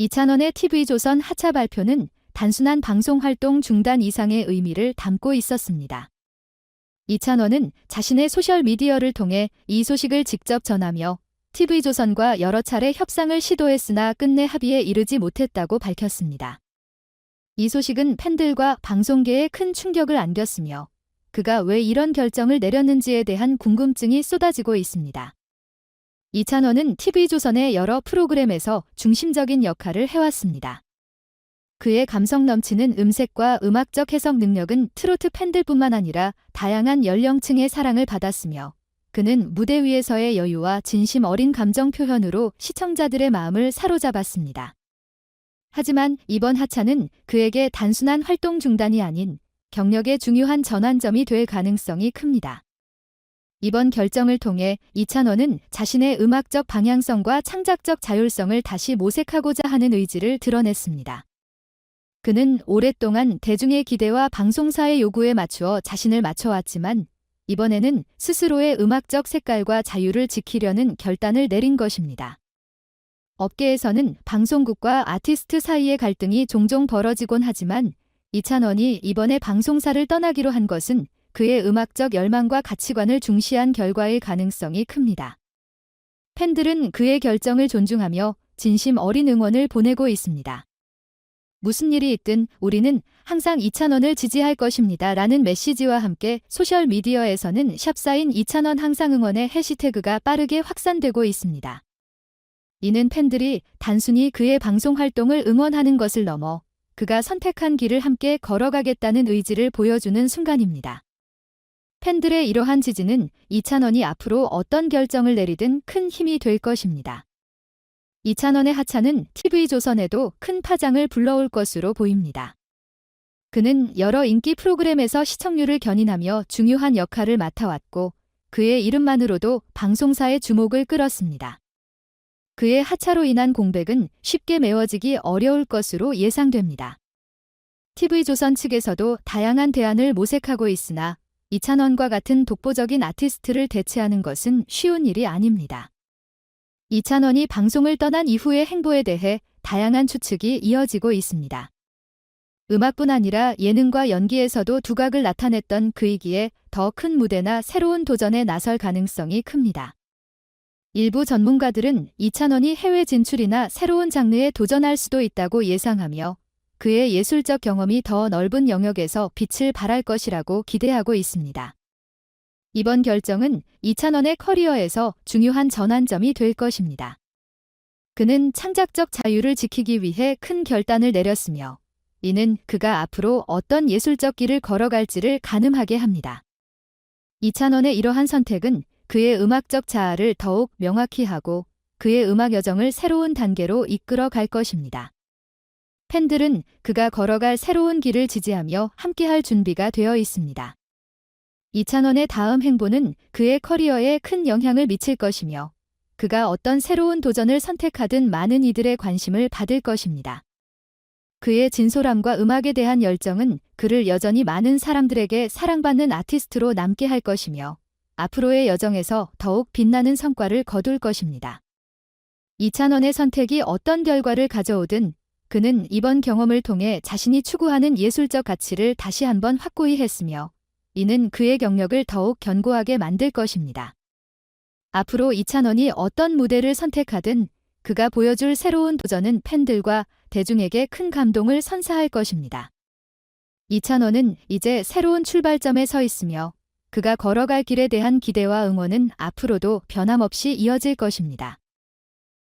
이찬원의 TV조선 하차 발표는 단순한 방송 활동 중단 이상의 의미를 담고 있었습니다. 이찬원은 자신의 소셜미디어를 통해 이 소식을 직접 전하며 TV조선과 여러 차례 협상을 시도했으나 끝내 합의에 이르지 못했다고 밝혔습니다. 이 소식은 팬들과 방송계에 큰 충격을 안겼으며 그가 왜 이런 결정을 내렸는지에 대한 궁금증이 쏟아지고 있습니다. 이찬원은 TV조선의 여러 프로그램에서 중심적인 역할을 해왔습니다. 그의 감성 넘치는 음색과 음악적 해석 능력은 트로트 팬들뿐만 아니라 다양한 연령층의 사랑을 받았으며 그는 무대 위에서의 여유와 진심 어린 감정 표현으로 시청자들의 마음을 사로잡았습니다. 하지만 이번 하차는 그에게 단순한 활동 중단이 아닌 경력의 중요한 전환점이 될 가능성이 큽니다. 이번 결정을 통해 이찬원은 자신의 음악적 방향성과 창작적 자율성을 다시 모색하고자 하는 의지를 드러냈습니다. 그는 오랫동안 대중의 기대와 방송사의 요구에 맞추어 자신을 맞춰왔지만 이번에는 스스로의 음악적 색깔과 자유를 지키려는 결단을 내린 것입니다. 업계에서는 방송국과 아티스트 사이의 갈등이 종종 벌어지곤 하지만 이찬원이 이번에 방송사를 떠나기로 한 것은 그의 음악적 열망과 가치관을 중시한 결과일 가능성이 큽니다. 팬들은 그의 결정을 존중하며 진심 어린 응원을 보내고 있습니다. 무슨 일이 있든 우리는 항상 이찬원을 지지할 것입니다. 라는 메시지와 함께 소셜미디어에서는 샵사인 이찬원 항상 응원의 해시태그가 빠르게 확산되고 있습니다. 이는 팬들이 단순히 그의 방송 활동을 응원하는 것을 넘어 그가 선택한 길을 함께 걸어가겠다는 의지를 보여주는 순간입니다. 팬들의 이러한 지지는 이찬원이 앞으로 어떤 결정을 내리든 큰 힘이 될 것입니다. 이찬원의 하차는 TV조선에도 큰 파장을 불러올 것으로 보입니다. 그는 여러 인기 프로그램에서 시청률을 견인하며 중요한 역할을 맡아왔고 그의 이름만으로도 방송사의 주목을 끌었습니다. 그의 하차로 인한 공백은 쉽게 메워지기 어려울 것으로 예상됩니다. TV조선 측에서도 다양한 대안을 모색하고 있으나 이찬원과 같은 독보적인 아티스트를 대체하는 것은 쉬운 일이 아닙니다. 이찬원이 방송을 떠난 이후의 행보에 대해 다양한 추측이 이어지고 있습니다. 음악뿐 아니라 예능과 연기에서도 두각을 나타냈던 그이기에 더 큰 무대나 새로운 도전에 나설 가능성이 큽니다. 일부 전문가들은 이찬원이 해외 진출이나 새로운 장르에 도전할 수도 있다고 예상하며 그의 예술적 경험이 더 넓은 영역에서 빛을 발할 것이라고 기대하고 있습니다. 이번 결정은 이찬원의 커리어에서 중요한 전환점이 될 것입니다. 그는 창작적 자유를 지키기 위해 큰 결단을 내렸으며 이는 그가 앞으로 어떤 예술적 길을 걸어갈지를 가늠하게 합니다. 이찬원의 이러한 선택은 그의 음악적 자아를 더욱 명확히 하고 그의 음악 여정을 새로운 단계로 이끌어 갈 것입니다. 팬들은 그가 걸어갈 새로운 길을 지지하며 함께할 준비가 되어 있습니다. 이찬원의 다음 행보는 그의 커리어에 큰 영향을 미칠 것이며 그가 어떤 새로운 도전을 선택하든 많은 이들의 관심을 받을 것입니다. 그의 진솔함과 음악에 대한 열정은 그를 여전히 많은 사람들에게 사랑받는 아티스트로 남게 할 것이며 앞으로의 여정에서 더욱 빛나는 성과를 거둘 것입니다. 이찬원의 선택이 어떤 결과를 가져오든 그는 이번 경험을 통해 자신이 추구하는 예술적 가치를 다시 한번 확고히 했으며 이는 그의 경력을 더욱 견고하게 만들 것입니다. 앞으로 이찬원이 어떤 무대를 선택하든 그가 보여줄 새로운 도전은 팬들과 대중에게 큰 감동을 선사할 것입니다. 이찬원은 이제 새로운 출발점에 서 있으며 그가 걸어갈 길에 대한 기대와 응원은 앞으로도 변함없이 이어질 것입니다.